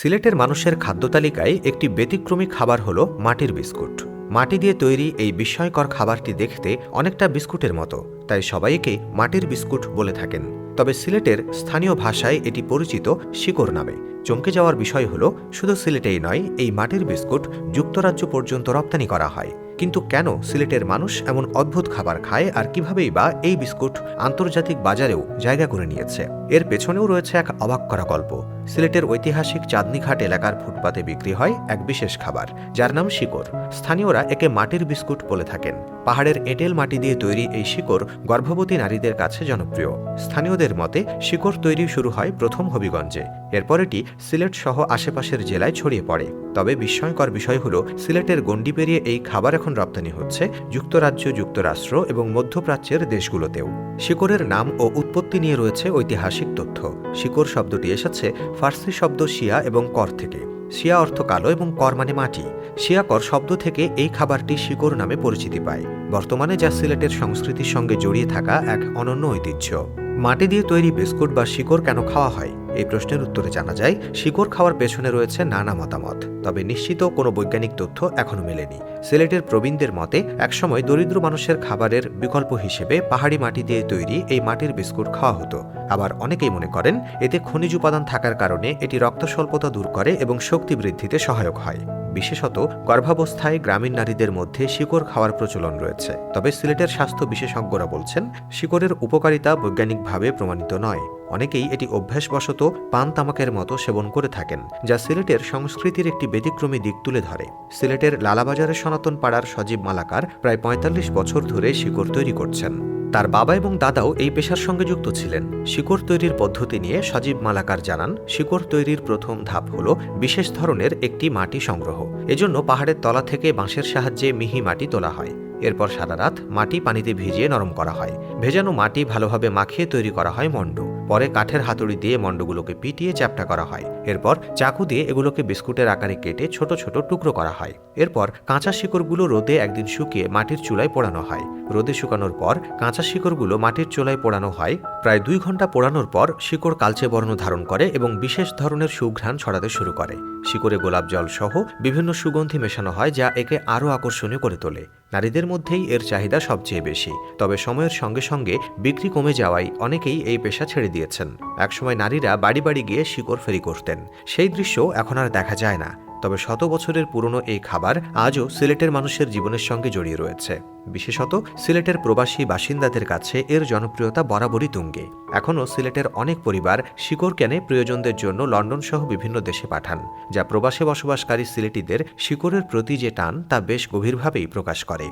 সিলেটের মানুষের খাদ্য তালিকায় একটি ব্যতিক্রমী খাবার হলো মাটির বিস্কুট। মাটি দিয়ে তৈরি এই বিস্ময়কর খাবারটি দেখতে অনেকটা বিস্কুটের মতো, তাই সবাইকে মাটির বিস্কুট বলে থাকেন। তবে সিলেটের স্থানীয় ভাষায় এটি পরিচিত শিকড় নামে। চমকে যাওয়ার বিষয় হলো, শুধু সিলেটেই নয়, এই মাটির বিস্কুট যুক্তরাজ্য পর্যন্ত রপ্তানি করা হয়। কিন্তু কেন সিলেটের মানুষ এমন অদ্ভুত খাবার খায় আর কিভাবেই বা এই বিস্কুট আন্তর্জাতিক বাজারেও জায়গা করে নিয়েছে? এর পেছনেও রয়েছে এক অবাক করা গল্প। সিলেটের ঐতিহাসিক চাঁদনীঘাট এলাকার ফুটপাতে বিক্রি হয় এক বিশেষ খাবার, যার নাম শিকড়। স্থানীয়রা একে মাটির বিস্কুট বলে থাকেন। পাহাড়ের এঁটেল মাটি দিয়ে তৈরি এই শিকড় গর্ভবতী নারীদের কাছে জনপ্রিয়। স্থানীয়দের মতে, শিকড় তৈরি শুরু হয় প্রথম হবিগঞ্জে এরপর এটি সিলেট সহ আশেপাশের জেলায় ছড়িয়ে পড়ে। তবে বিস্ময়কর বিষয় হল, সিলেটের গণ্ডি পেরিয়ে এই খাবার এখন রপ্তানি হচ্ছে যুক্তরাজ্য, যুক্তরাষ্ট্র এবং মধ্যপ্রাচ্যের দেশগুলোতেও। শিকড়ের নাম ও উৎপত্তি নিয়ে রয়েছে ঐতিহাসিক তথ্য। শিকড় শব্দটি এসেছে ফার্সি শব্দ শিয়া এবং কর থেকে। শিয়া অর্থ কালো এবং কর মানে মাটি। শিয়াকর শব্দ থেকে এই খাবারটি শিকড় নামে পরিচিতি পায়। বর্তমানে যা সিলেটের সংস্কৃতির সঙ্গে জড়িয়ে থাকা এক অনন্য ঐতিহ্য। মাটি দিয়ে তৈরি বিস্কুট বা শিকড় কেন খাওয়া হয়? এই প্রশ্নের উত্তরে জানা যায়, শিকড় খাওয়ার পেছনে রয়েছে নানা মতামত, তবে নিশ্চিত কোনো বৈজ্ঞানিক তথ্য এখনও মেলেনি। সিলেটের প্রবীণদের মতে, একসময় দরিদ্র মানুষের খাবারের বিকল্প হিসেবে পাহাড়ি মাটি দিয়ে তৈরি এই মাটির বিস্কুট খাওয়া হতো। আবার অনেকেই মনে করেন, এতে খনিজ উপাদান থাকার কারণে এটি রক্ত স্বল্পতা দূর করে এবং শক্তি বৃদ্ধিতে সহায়ক হয়। বিশেষত, গর্ভাবস্থায় গ্রামীণ নারীদের মধ্যে শিকড় খাওয়ার প্রচলন রয়েছে। তবে সিলেটের স্বাস্থ্য বিশেষজ্ঞরা বলছেন, শিকড়ের উপকারিতা বৈজ্ঞানিকভাবে প্রমাণিত নয়। অনেকেই এটি অভ্যাসবশত পান তামাকের মতো সেবন করে থাকেন, যা সিলেটের সংস্কৃতির একটি ব্যতিক্রমী দিক তুলে ধরে। সিলেটের লালাবাজারের সনাতন পাড়ার সজীব মালাকার প্রায় পঁয়তাল্লিশ বছর ধরে শিকড় তৈরি করছেন। তার বাবা এবং দাদাও এই পেশার সঙ্গে যুক্ত ছিলেন। শিকড় তৈরির পদ্ধতি নিয়ে সজীব মালাকার জানান, শিকড় তৈরির প্রথম ধাপ হল বিশেষ ধরনের একটি মাটি সংগ্রহ। এজন্য পাহাড়ের তলা থেকে বাঁশের সাহায্যে মিহি মাটি তোলা হয়। এরপর সারা রাত মাটি পানিতে ভিজিয়ে নরম করা হয়। ভেজানো মাটি ভালোভাবে মাখিয়ে তৈরি করা হয় মণ্ড। পরে কাঠের হাতুড়ি দিয়ে মণ্ডগুলোকে পিটিয়ে চ্যাপটা করা হয়। এরপর চাকু দিয়ে এগুলোকে বিস্কুটের আকারে কেটে ছোট ছোট টুকরো করা হয়। এরপর কাঁচা শিকড়গুলো রোদে একদিন শুকিয়ে মাটির চুলায় পোড়ানো হয়। রোদে শুকানোর পর কাঁচা শিকড়গুলো মাটির চুলায় পোড়ানো হয়। প্রায় দুই ঘণ্টা পোড়ানোর পর শিকড় কালচে বর্ণ ধারণ করে এবং বিশেষ ধরনের সুঘ্রাণ ছড়াতে শুরু করে। শিকড়ে গোলাপ জল সহ বিভিন্ন সুগন্ধি মেশানো হয় যা একে আরও আকর্ষণীয় করে তোলে। নারীদের মধ্যেই এর চাহিদা সবচেয়ে বেশি। তবে সময়ের সঙ্গে সঙ্গে বিক্রি কমে যাওয়ায় অনেকেই এই পেশা ছেড়ে দিয়েছেন। একসময় নারীরা বাড়ি বাড়ি গিয়ে শিকড় ফেরি করতেন। সেই দৃশ্য এখন আর দেখা যায় না। তবে শত বছরের পুরনো এই খাবার আজও সিলেটের মানুষের জীবনের সঙ্গে জড়িয়ে রয়েছে। বিশেষত সিলেটের প্রবাসী বাসিন্দাদের কাছে এর জনপ্রিয়তা বরাবরই তুঙ্গে। এখনও সিলেটের অনেক পরিবার শিকড় কেনে প্রয়োজনদের জন্য লন্ডন সহ বিভিন্ন দেশে পাঠান, যা প্রবাসে বসবাসকারী সিলেটিদের শিকড়ের প্রতি যে টান তা বেশ গভীরভাবেই প্রকাশ করে।